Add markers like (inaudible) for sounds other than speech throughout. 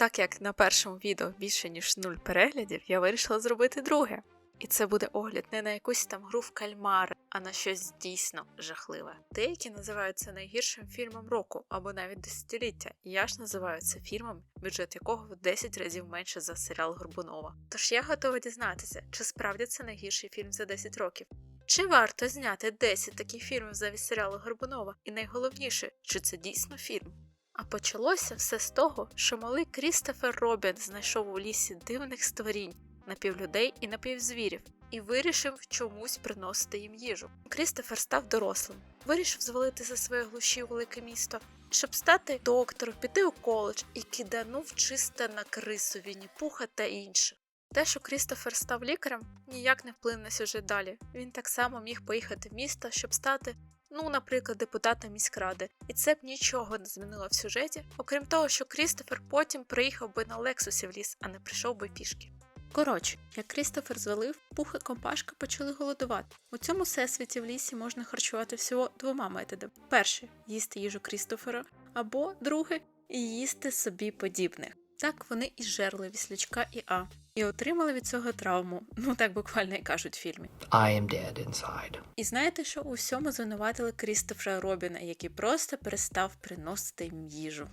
так як на першому відео більше ніж нуль переглядів, я вирішила зробити друге. І це буде огляд не на якусь там гру в кальмари, а на щось дійсно жахливе. Деякі називають це найгіршим фільмом року або навіть десятиліття. Я ж називаю це фільмом, бюджет якого в 10 разів менше за серіал Горбунова. Тож я готова дізнатися, чи справді це найгірший фільм за 10 років. Чи варто зняти 10 таких фільмів замість серіалу Горбунова? І найголовніше, чи це дійсно фільм? А почалося все з того, що малий Крістофер Робін знайшов у лісі дивних створінь, напівлюдей і напівзвірів, і вирішив чомусь приносити їм їжу. Крістофер став дорослим, вирішив звалити за своє глуші велике місто, щоб стати доктором, піти у коледж і киданув чисто на крису Вінні-Пуха та інших. Те, що Крістофер став лікарем, ніяк не вплине на сюжет далі. Він так само міг поїхати в місто, щоб стати, ну, наприклад, депутатом міськради, і це б нічого не змінило в сюжеті, окрім того, що Крістофер потім приїхав би на Лексусі в ліс, а не прийшов би пішки. Коротше, як Крістофер звалив, пух і компашка почали голодувати. У цьому всесвіті в лісі можна харчувати всього двома методами: перше їсти їжу Крістофера, або друге їсти собі подібних. Так вони і жерли віслячка і А, і отримали від цього травму, ну так буквально і кажуть в фільмі. I am dead inside. І знаєте, що у всьому звинуватили Крістофера Робіна, який просто перестав приносити їм їжу.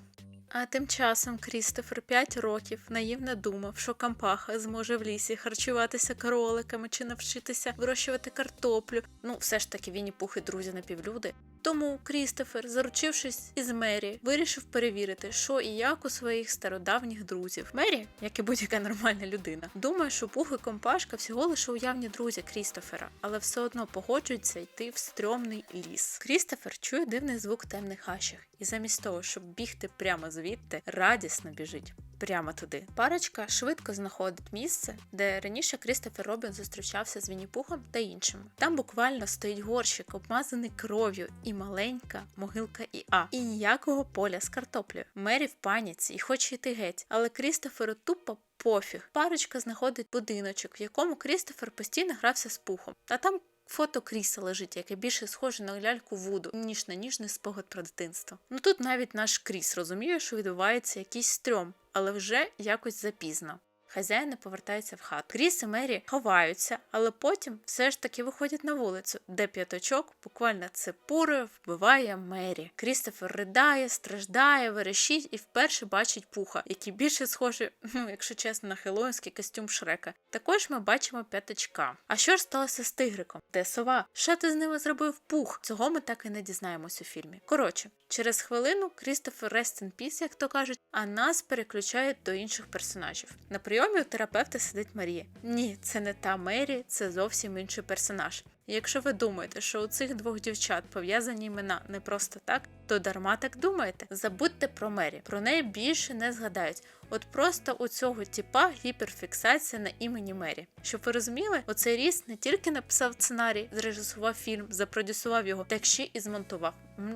А тим часом Крістофер 5 років наївно думав, що Кампаха зможе в лісі харчуватися кроликами чи навчитися вирощувати картоплю. Ну, все ж таки він і пухи друзі напівлюди. Тому Крістофер, заручившись із Мері, вирішив перевірити, що і як у своїх стародавніх друзів. Мері, як і будь-яка нормальна людина, думає, що пух і компашка всього лише уявні друзі Крістофера, але все одно погоджуються йти в стрьомний ліс. Крістофер чує дивний звук темних хащах, і замість того, щоб бігти прямо звідти, радісно біжить. Прямо туди. Парочка швидко знаходить місце, де раніше Крістофер Робін зустрічався з Вінні-Пухом та іншими. Там буквально стоїть горщик, обмазаний кров'ю, і маленька могилка Іа. І ніякого поля з картоплею. Мері в паніці і хоче йти геть, але Крістоферу тупо пофіг. Парочка знаходить будиночок, в якому Крістофер постійно грався з пухом. А там Фото Кріса лежить, яке більше схоже на ляльку Вуду, ніж на ніжний спогад про дитинство. Ну тут навіть наш Кріс розуміє, що відбувається якийсь стрьом, але вже якось запізно. Хазяїни повертаються в хату. Кріс і Мері ховаються, але потім все ж таки виходять на вулицю, де п'яточок буквально цепурою вбиває Мері. Крістофер ридає, страждає, верещить і вперше бачить пуха, який більше схожий, (laughs) ну якщо чесно, на хеллоуінський костюм Шрека. Також ми бачимо п'ятачка. А що ж сталося з тигриком? Де сова? Що ти з ними зробив пух? Цього ми так і не дізнаємось у фільмі. Коротше, через хвилину Крістофер in Peace, як то кажуть, а нас переключають до інших персонажів. На прийомі у терапевта сидить Марія. Ні, це не та Мері, це зовсім інший персонаж. Якщо ви думаєте, що у цих двох дівчат пов'язані імена не просто так, то дарма так думаєте. Забудьте про Мері, про неї більше не згадають. От просто у цього типа гіперфіксація на імені Мері. Щоб ви розуміли, оцей ріс не тільки написав сценарій, зрежисував фільм, запродюсував його, так ще і змонтував.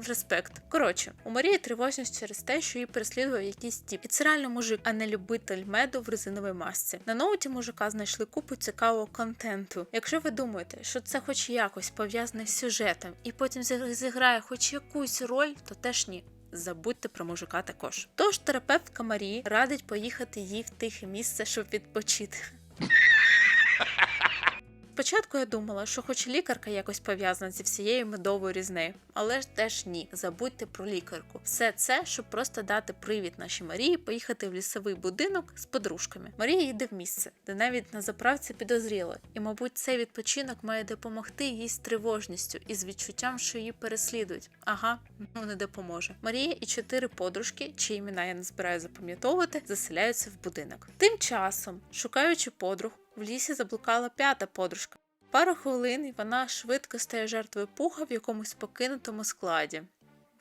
Респект. Коротше, у Марії тривожність через те, що її переслідував якийсь тіп. І це реально мужик, а не любитель меду в резиновій масці. На ноуті мужика знайшли купу цікавого контенту. Якщо ви думаєте, що це хоч якось пов'язане з сюжетом, і потім зіграє хоч якусь роль, то теж ні. Забудьте про мужика також. Тож терапевтка Марії радить поїхати їй в тихе місце, щоб відпочити. Спочатку я думала, що хоч лікарка якось пов'язана зі всією медовою різнею, але ж теж ні. Забудьте про лікарку. Все це, щоб просто дати привід нашій Марії поїхати в лісовий будинок з подружками. Марія йде в місце, де навіть на заправці підозріли, і, мабуть, цей відпочинок має допомогти їй з тривожністю і з відчуттям, що її переслідують. Ага, ну не допоможе. Марія і чотири подружки, чиї імена я не збираю запам'ятовувати, заселяються в будинок. Тим часом, шукаючи подруг, в лісі заблукала п'ята подружка. Пару хвилин і вона швидко стає жертвою пуха в якомусь покинутому складі.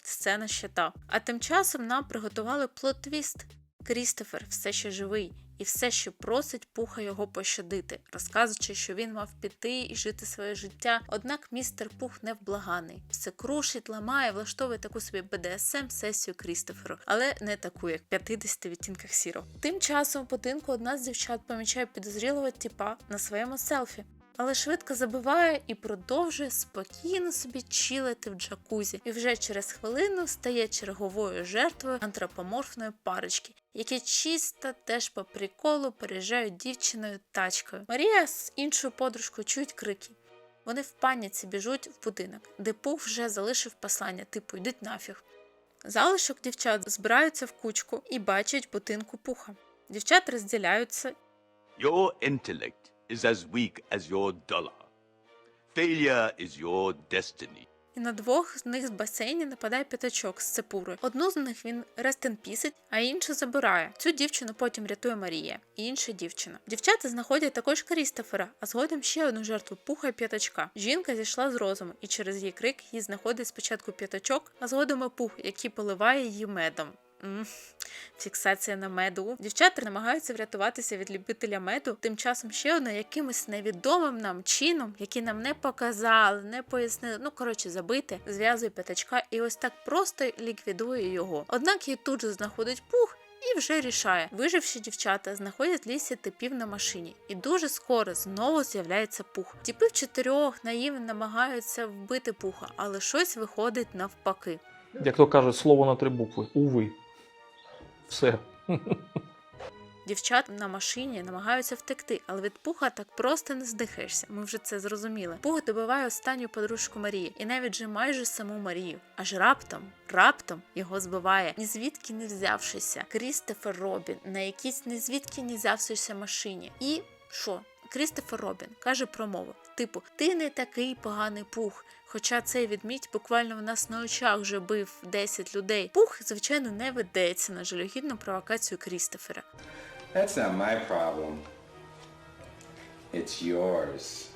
Сцена ще та. А тим часом нам приготували плот-твіст. Крістофер все ще живий і все ще просить пуха його пощадити, розказуючи, що він мав піти і жити своє життя. Однак містер Пух невблаганий. Все крушить, ламає, влаштовує таку собі БДСМ сесію Крістоферу, але не таку, як в 50 відтінках сірого. Тим часом в будинку одна з дівчат помічає підозрілого тіпа на своєму селфі. Але швидко забиває і продовжує спокійно собі чилити в джакузі, і вже через хвилину стає черговою жертвою антропоморфної парочки, які чисто теж по приколу переїжджають дівчиною тачкою. Марія з іншою подружкою чують крики. Вони в паніці біжуть в будинок, де Пух вже залишив послання, типу йдіть нафіг. Залишок дівчат збираються в кучку і бачать будинку пуха. Дівчат розділяються Your intellect is as weak as your dollar. Failure is your destiny. І на двох з них з басейні нападає п'ятачок з цепурою. Одну з них він рестенпісить, а іншу забирає. Цю дівчину потім рятує Марія і інша дівчина. Дівчата знаходять також Крістофера, а згодом ще одну жертву пуха і п'ятачка. Жінка зійшла з розуму, і через її крик її знаходить спочатку п'ятачок, а згодом і пух, який поливає її медом. Фіксація на меду. Дівчата намагаються врятуватися від любителя меду. Тим часом ще одна якимось невідомим нам чином, який нам не показали, не пояснили. Ну коротше, забити, зв'язує п'ятачка і ось так просто ліквідує його. Однак її тут же знаходить пух. І вже рішає. Виживші дівчата знаходять лісі типів на машині, і дуже скоро знову з'являється пух. Тіпи в чотирьох наївно намагаються вбити пуха, але щось виходить навпаки. Як то кажуть, слово на три букви. Уви. Все. Дівчат на машині намагаються втекти, але від пуха так просто не здихаєшся. Ми вже це зрозуміли. Пух добиває останню подружку Марії, і навіть же майже саму Марію. Аж раптом, раптом його збиває, ні звідки не взявшися. Крістофер Робін на якійсь ні звідки не взявшися машині. І що? Крістофер Робін каже промову: типу, ти не такий поганий пух. Хоча цей відмідь буквально в нас на очах вже бив 10 людей. Пух, звичайно, не ведеться на жалюгідну провокацію Крістофера. That's not my problem. It's yours.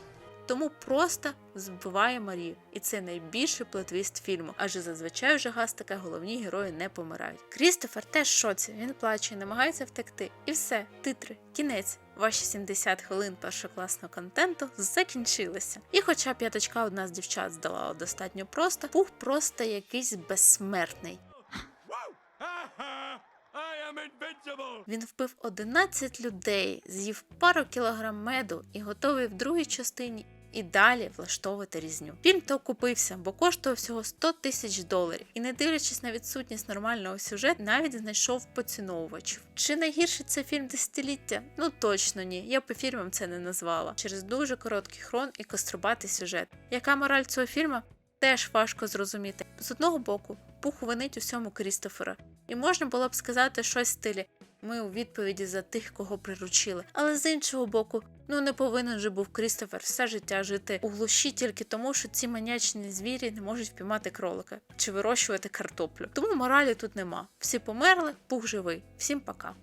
Тому просто збиває Марію, і це найбільший плотвіст фільму, адже зазвичай вже гастика головні герої не помирають. Крістофер теж шоці, він плаче, намагається втекти. І все, титри, кінець. Ваші 70 хвилин першокласного контенту закінчилися. І хоча п'яточка одна з дівчат здолала достатньо просто, пух просто якийсь безсмертний. I am invincible! Він вбив 11 людей, з'їв пару кілограм меду і готовий в другій частині і далі влаштовувати різню. Фільм то окупився, бо коштував всього 100 тисяч доларів, і не дивлячись на відсутність нормального сюжету, навіть знайшов поціновувачів. Чи найгірший це фільм десятиліття? Ну точно ні. Я по фільмам це не назвала через дуже короткий хрон і кострубатий сюжет. Яка мораль цього фільму? Теж важко зрозуміти. З одного боку, пух винить усьому Крістофера, і можна було б сказати щось в стилі ми у відповіді за тих, кого приручили. Але з іншого боку, ну не повинен же був Крістофер все життя жити у глуші тільки тому, що ці манячні звірі не можуть впіймати кролика чи вирощувати картоплю. Тому моралі тут нема. Всі померли, пух живий. Всім пока.